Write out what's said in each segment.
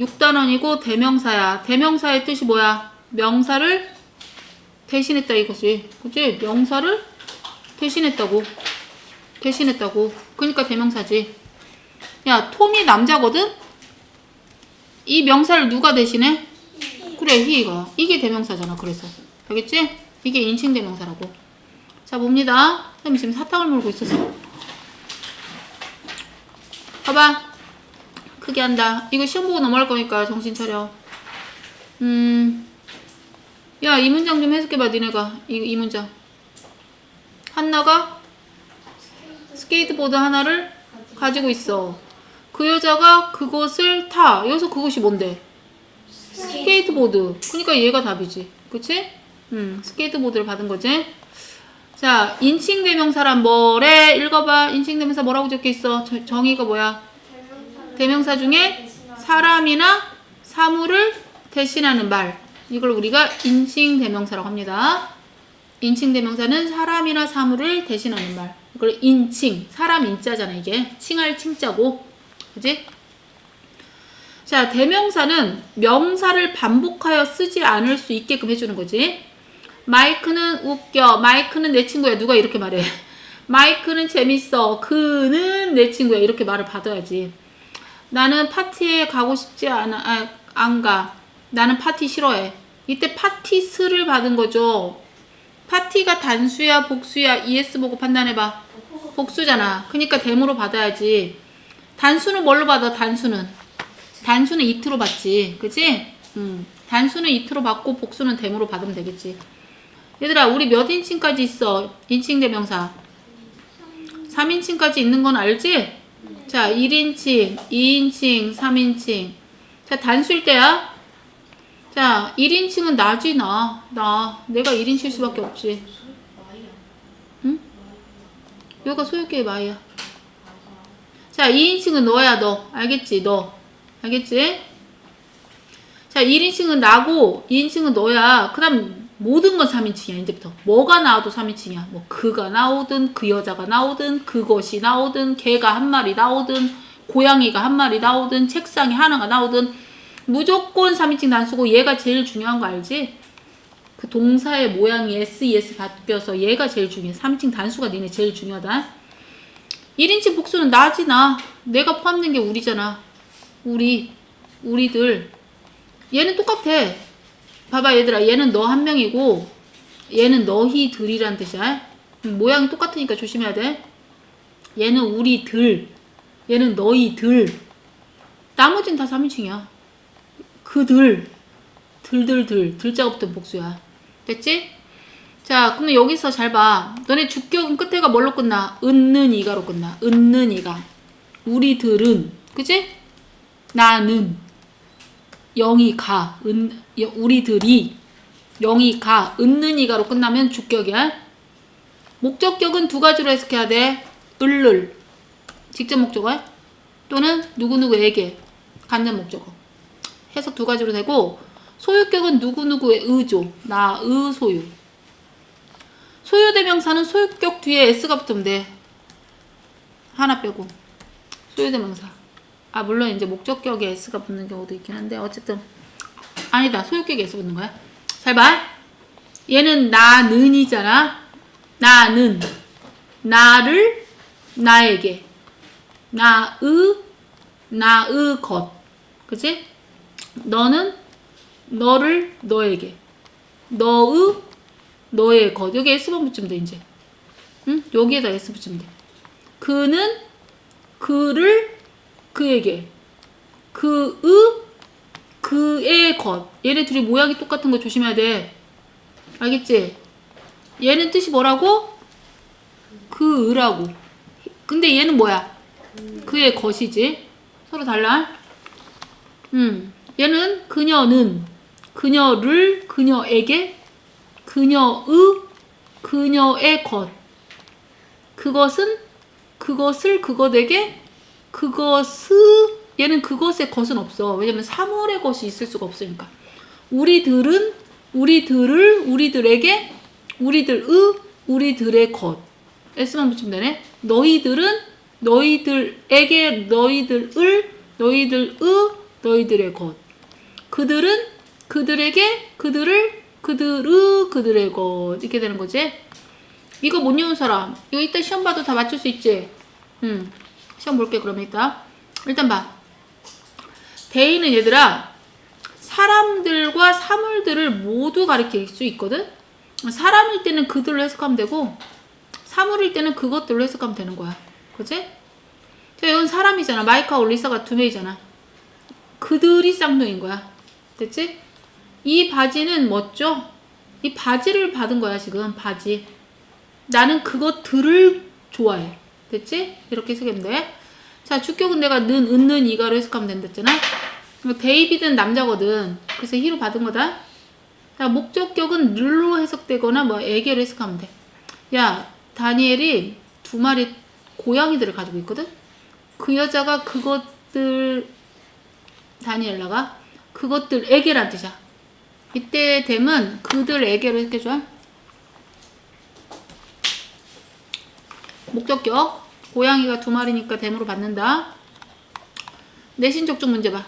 6단원이고 대명사야. 대명사의 뜻이 뭐야? 명사를 대신했다 이거지. 그치? 명사를 대신했다고. 대신했다고. 그러니까 대명사지. 야, 톰이 남자거든? 이 명사를 누가 대신해? 그래, 히가. 이게 대명사잖아, 그래서. 알겠지? 이게 인칭 대명사라고. 자, 봅니다. 선생님 지금 사탕을 물고 있었어. 봐봐. 크게 한다. 이거 시험 보고 넘어갈 거니까 정신 차려. 음. 야, 이 문장 좀 해석해봐, 니네가. 이, 이 문장. 한나가 스케이트보드 하나를 가지고 있어. 그 여자가 그것을 타. 여기서 그것이 뭔데? 스케이트보드. 그러니까 얘가 답이지. 그치? 음, 스케이트보드를 받은 거지. 자, 인칭 대명사란 뭐래? 읽어봐. 인칭 대명사 뭐라고 적혀 있어? 저- 정의가 뭐야? 대명사 중에 사람이나 사물을 대신하는 말. 이걸 우리가 인칭 대명사라고 합니다. 인칭 대명사는 사람이나 사물을 대신하는 말. 이걸 인칭, 사람 인자잖아, 이게. 칭할 칭자고. 그지? 자, 대명사는 명사를 반복하여 쓰지 않을 수 있게끔 해주는 거지. 마이크는 웃겨. 마이크는 내 친구야. 누가 이렇게 말해. 마이크는 재밌어. 그는 내 친구야. 이렇게 말을 받아야지. 나는 파티에 가고 싶지 않아. 아, 안 가. 나는 파티 싫어해. 이때 파티스를 받은 거죠. 파티가 단수야, 복수야, ES 보고 판단해봐. 복수잖아. 그러니까 대무로 받아야지. 단수는 뭘로 받아? 단수는. 단수는 이트로 받지. 그치? 음. 단수는 이트로 받고 복수는 대무로 받으면 되겠지. 얘들아, 우리 몇 인칭까지 있어? 인칭 대명사. 3인칭까지 있는 건 알지? 자, 1인칭, 2인칭, 3인칭. 자, 단수일 때야. 자, 1인칭은 나지, 나. 나. 내가 1인칭일 수밖에 없지. 응? 여기가 소유격의 마이야. 자, 2인칭은 너야, 너. 알겠지? 너. 알겠지? 자, 1인칭은 나고, 2인칭은 너야. 그 다음, 모든 건 3인칭이야, 이제부터. 뭐가 나와도 3인칭이야. 뭐, 그가 나오든, 그 여자가 나오든, 그것이 나오든, 개가 한 마리 나오든, 고양이가 한 마리 나오든, 책상이 하나가 나오든, 무조건 3인칭 단수고, 얘가 제일 중요한 거 알지? 그 동사의 모양이 SES 바뀌어서 얘가 제일 중요해. 3인칭 단수가 니네 제일 중요하다. 1인칭 복수는 나지, 나. 내가 포함된 게 우리잖아. 우리, 우리들. 얘는 똑같아. 봐봐, 얘들아. 얘는 너 한 명이고, 얘는 너희 들이란 뜻이야. 음, 모양이 똑같으니까 조심해야 돼. 얘는 우리 들. 얘는 너희 들. 나머지는 다 3인칭이야. 그들. 들들들. 붙은 복수야. 됐지? 자, 그러면 여기서 잘 봐. 너네 주격은 끝에가 뭘로 끝나? 은는 이가로 끝나. 은는 이가. 우리 들은. 그지? 나는. 영이 가. 은, 여- 우리들이. 영이 가. 은는 이가로 끝나면 주격이야. 목적격은 두 가지로 해석해야 돼. 을를. 직접 목적어. 또는 누구누구에게. 간접 목적어. 해석 두 가지로 되고, 소유격은 누구누구의 의조. 나 의 소유. 소유대명사는 소유격 뒤에 s가 붙으면 돼. 하나 빼고. 소유대명사. 아, 물론 이제 목적격에 s가 붙는 경우도 있긴 한데, 어쨌든. 아니다. 소유격에 s 붙는 거야. 잘 봐. 얘는 나는이잖아. 나는. 나를 나에게. 나의, 나의 것. 그치? 너는 너를 너에게. 너의 너의 것. 여기 S만 붙이면 돼, 이제. 응? 여기에다 S 붙이면 돼. 그는 그를 그에게. 그의 그의 것. 얘네 둘이 모양이 똑같은 거 조심해야 돼. 알겠지? 얘는 뜻이 뭐라고? 그의라고. 근데 얘는 뭐야? 그의 것이지. 서로 달라. 음. 얘는 그녀는 그녀를 그녀에게 그녀의 그녀의 것 그것은 그것을 그것에게 그것의 얘는 그것의 것은 없어. 왜냐면 사물의 것이 있을 수가 없으니까. 우리들은 우리들을 우리들에게 우리들의 우리들의 것. S만 붙이면 되네. 너희들은 너희들에게 너희들을 너희들의 너희들의 것. 그들은 그들에게 그들을 그들의 그들의 것. 이렇게 되는 거지. 이거 못 외운 사람. 이거 이따 시험 봐도 다 맞출 수 있지. 음 시험 볼게 이따 일단 봐. 대의는 얘들아 사람들과 사물들을 모두 가리킬 수 있거든. 사람일 때는 그들로 해석하면 되고 사물일 때는 그것들로 해석하면 되는 거야. 그지? 자, 이건 사람이잖아. 마이카 올리사가 두 명이잖아. 그들이 쌍둥이인 거야. 됐지? 이 바지는 멋져. 이 바지를 받은 거야, 지금. 바지. 나는 그것들을 좋아해. 됐지? 이렇게 해석하면 돼. 자, 주격은 내가 는, 은는, 이가로 해석하면 된댔잖아. 데이비드는 남자거든. 그래서 히로 받은 거다. 자, 목적격은 늘로 해석되거나 뭐 애게로 해석하면 돼. 야, 다니엘이 두 마리 고양이들을 가지고 있거든? 그 여자가 그것들, 다니엘라가 그것들에게란 뜻이야. 이때 됨은 그들에게로 해석해줘. 목적격. 고양이가 두 마리니까 됨으로 받는다. 내신 적 중 문제 봐.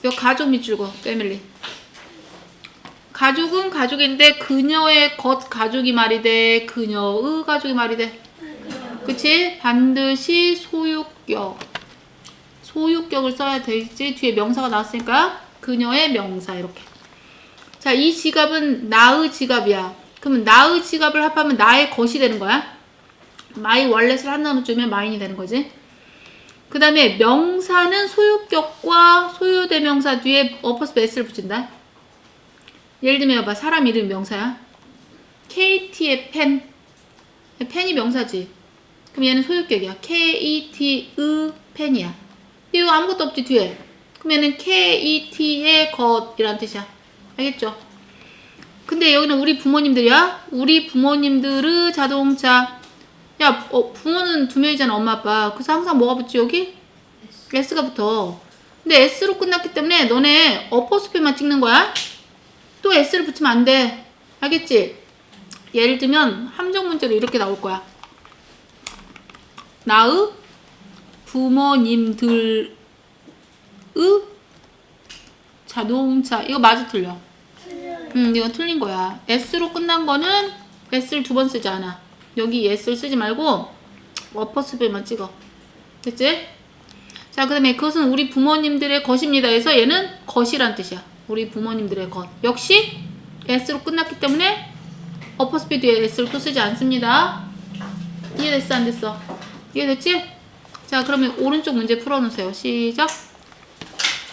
이거 가족 밑줄 거 패밀리. 가족은 가족인데 그녀의 것 가족이 말이 돼. 그녀의 가족이 말이 돼. 그치? 반드시 소유격. 소유격을 써야 되지. 뒤에 명사가 나왔으니까 그녀의 명사 이렇게. 자, 이 지갑은 나의 지갑이야. 그러면 나의 지갑을 합하면 나의 것이 되는 거야. 마이 월렛을 한 단어 주면 마인이 되는 거지. 그 다음에 명사는 소유격과 소유대명사 뒤에 어퍼스 베스를 붙인다. 예를 들면 봐 사람 이름 명사야. KT의 펜. 펜이 명사지. 그럼 얘는 소유격이야. KET의 펜이야. 이거 아무것도 없지 뒤에. 그럼 얘는 KET의 것이란 뜻이야. 알겠죠? 근데 여기는 우리 부모님들이야. 우리 부모님들의 자동차. 야, 어, 부모는 두 명이잖아, 엄마, 아빠. 그래서 항상 뭐가 붙지, 여기? S가 붙어. 근데 S로 끝났기 때문에 너네 어퍼스페만 찍는 거야. 또 S를 붙이면 안 돼. 알겠지? 예를 들면, 함정 문제로 이렇게 나올 거야. 나의 부모님들의 자동차. 이거 맞아, 틀려? 음, 이거 틀린 거야. S로 끝난 거는 S를 두 번 쓰지 않아. 여기 S를 쓰지 말고 어퍼스펠만 찍어. 됐지? 자, 그 다음에 그것은 우리 부모님들의 것입니다. 해서 얘는 것이란 뜻이야. 우리 부모님들의 것. 역시 S로 끝났기 때문에 어퍼스펠 뒤에 S를 또 쓰지 않습니다. 이해됐어? 안 됐어? 이해됐지? 자, 그러면 오른쪽 문제 풀어놓으세요. 시작.